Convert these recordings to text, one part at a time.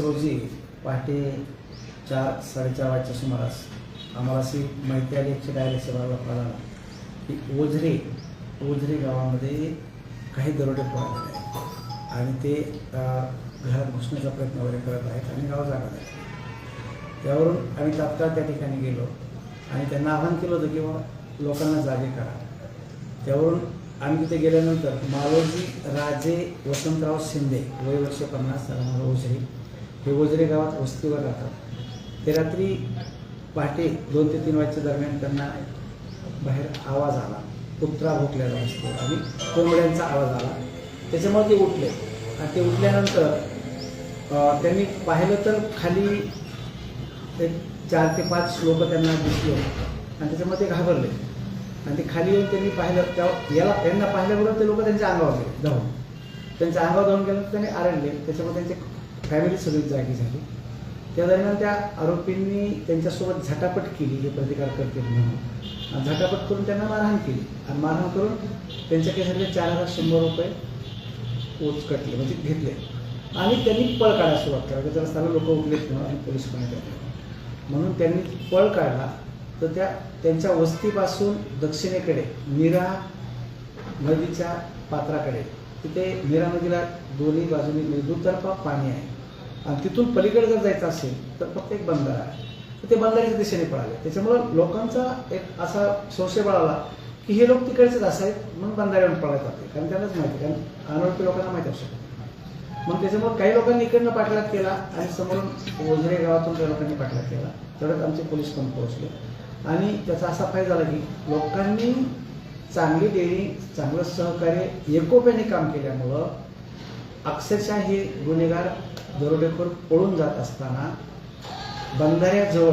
रोजी पहाटे चार साडेचार वाजच्या सुमारास आम्हाला अशी माहिती आली एकशे डायरेक्ट सेवाला कळाला की ओझरे ओझरे गावामध्ये काही दरोडे पडलेले आहेत आणि ते घरात घुसण्याचा प्रयत्न वगैरे करत आहेत आणि गाव जाणार आहे त्यावरून आम्ही तात्काळ त्या ठिकाणी गेलो आणि त्यांना आवाहन केलं होतं की लोकांना जागे करा. त्यावरून आम्ही तिथे गेल्यानंतर मालोजी राजे वसंतराव शिंदे वय वर्ष पन्नास राहणार ओझरे हे ओझरे गावात वस्तीवर राहतात. ते रात्री पहाटे दोन ते तीन वाजच्या दरम्यान त्यांना बाहेर आवाज आला. कुत्रा भोकलेला असतो आणि कोंबड्यांचा आवाज आला. त्याच्यामुळे ते उठले. आणि ते उठल्यानंतर त्यांनी पाहिलं तर खाली एक चार ते पाच लोक त्यांना दिसले आणि त्याच्यामध्ये ते घाबरले. आणि ते खाली येऊन त्यांनी पाहिलं त्या याला त्यांना पाहिल्याबरोबर ते लोक त्यांच्या अंगावर गेले धावून त्यांच्या अंगावर धावून गेलं तर त्यांनी आरडले. त्याच्यामुळे त्यांचे फॅमिली सगळी जागी झाली. त्या दरम्यान त्या आरोपींनी त्यांच्यासोबत झटापट केली हे प्रतिकार करतील म्हणून. आणि झटापट करून त्यांना मारहाण केली. आणि मारहाण करून त्यांच्या केसातले चार हजार शंभर रुपये उचकटले म्हणजे घेतले. आणि त्यांनी पळ काढायला सुरुवात केली. त्याच्या रस्त्याला लोक उठलेत म्हणून आणि पोलीस पण म्हणून त्यांनी पळ काढला. तर त्या त्यांच्या वस्तीपासून दक्षिणेकडे निरा नदीच्या पात्राकडे तिथे निरा नदीला दोन्ही बाजूनी म्हणजे दुतर्फा पाणी आहे. आणि तिथून पलीकडे जर जायचं असेल तर फक्त एक बंदर आहे. तर ते बंधाऱ्याच्या दिशेने पळाले. त्याच्यामुळं लोकांचा एक असा संशय बळाला की हे लोक तिकडचेच असायत म्हणून बंधाऱ्यावर पळत जाते कारण त्यांनाच माहिती कारण अनोळखी लोकांना माहिती असू मग त्याच्यामुळे काही लोकांनी इकडनं पाठलाग केला आणि समोरून ओझरे गावातून काही लोकांनी पाठलाग केला. तेवढ्यात आमचे पोलीस पण पोहोचले. आणि त्याचा असा फायदा झाला की लोकांनी चांगली देणी चांगलं सहकार्य एकोप्याने काम केल्यामुळं अक्षरशः हे गुन्हेगार दरोडेखोर पळून जात असताना बंधाऱ्याजवळ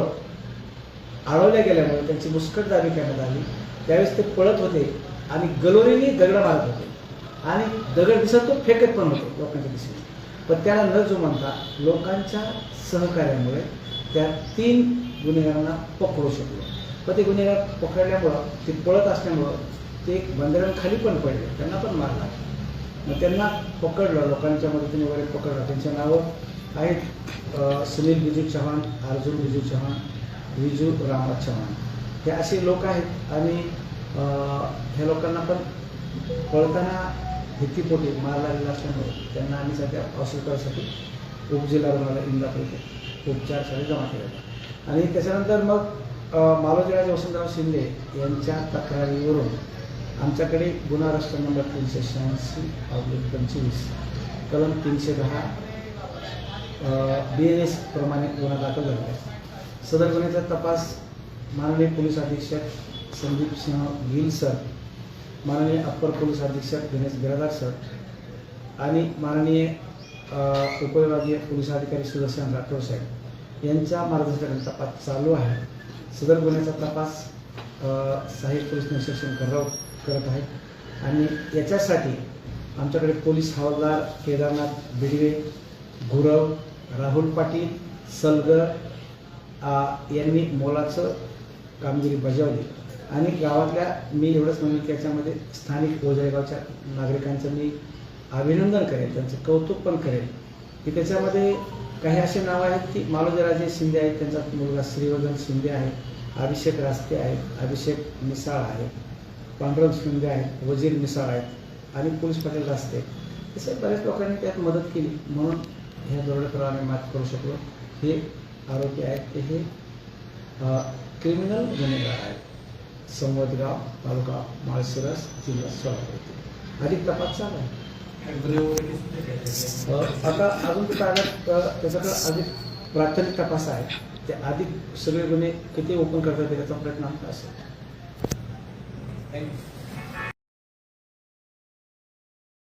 आळवल्या गेल्यामुळे त्यांची मुस्कटदारी करण्यात आली. त्यावेळेस ते पळत होते आणि गलोरीने दगड मारत होते. आणि दगड दिसत तो फेकत पण होते लोकांच्या दिशेने. पण त्याला न जुमानता लोकांच्या सहकार्यामुळे त्या तीन गुन्हेगारांना पकडू शकलो. पण ते गुन्हेगार पकडल्यामुळं ते पळत असल्यामुळं ते एक बंधाऱ्यावर पण पडले त्यांना पण मारला. मग त्यांना पकडलं लोकांच्या मदतीने वगैरे पकडलं. त्यांच्या नावं आहेत सुनील बिजू चव्हाण अर्जुन बिजू चव्हाण विजू रामराज चव्हाण. हे असे लोक आहेत आणि ह्या लोकांना पण पळताना भीतीपोटी मार लागलेला असल्यामुळे त्यांना आम्ही सध्या हॉस्पिटलसाठी उपजिल्हा रुग्णालय इंदापूर इथे उपचारसाठी जमा केले आणि त्याच्यानंतर मग अ, मालोजीराज वसंतराव शिंदे यांच्या तक्रारीवरून आमच्याकडे गुन्हा रजिस्टर नंबर तीनशे शहाऐंशी ऑब्लिक पंचवीस कलम तीनशे दहा बी एन एस प्रमाणे गुन्हा दाखल झाला आहे. सदर गुन्ह्याचा तपास माननीय पोलीस अधीक्षक संदीप सिंह गिल सर माननीय अप्पर पोलीस अधीक्षक गणेश बिरादार सर आणि माननीय उपविभागीय पोलीस अधिकारी सुदर्शन राठोड साहेब यांच्या मार्गदर्शनाचा तपास चालू आहे. सदर गुन्ह्याचा तपास अ, सहाय्यक पोलीस निरीक्षण करावं करत आहेत. आणि याच्यासाठी आमच्याकडे पोलीस हवालदार केदारनाथ बिडवे गुरव राहुल पाटील सलगर यांनी मोलाचं कामगिरी बजावली. आणि गावातल्या मी एवढंच म्हणेन की याच्यामध्ये स्थानिक ओझरेगावच्या नागरिकांचं मी अभिनंदन करेन त्यांचं कौतुक पण करेन. की त्याच्यामध्ये काही असे नावं आहेत की मालोजीराजे शिंदे आहेत त्यांचा मुलगा श्रीवर्धन शिंदे आहे अभिषेक रास्ते आहेत अभिषेक मिसाळ आहे. पांडुरंग शिंदे आहेत वजीर मिसाळ आहेत आणि पोलीस पाटील रास्ते असे बऱ्याच लोकांनी त्यात मदत केली. म्हणून ह्या दरोडेखोरावर आम्ही मात करू शकलो. हे आरोपी आहेत ते हे क्रिमिनल गुन्हेगार आहेत. संवदगाव तालुका माळशिरस जिल्हा सोलापूर. अधिक तपास चालू आहे. आता अजून ते कागद त्याच्याकडे अधिक प्राथमिक तपास आहे. ते अधिक सगळे गुन्हे किती ओपन करतात त्याचा प्रयत्न आमचा असेल. Thank you.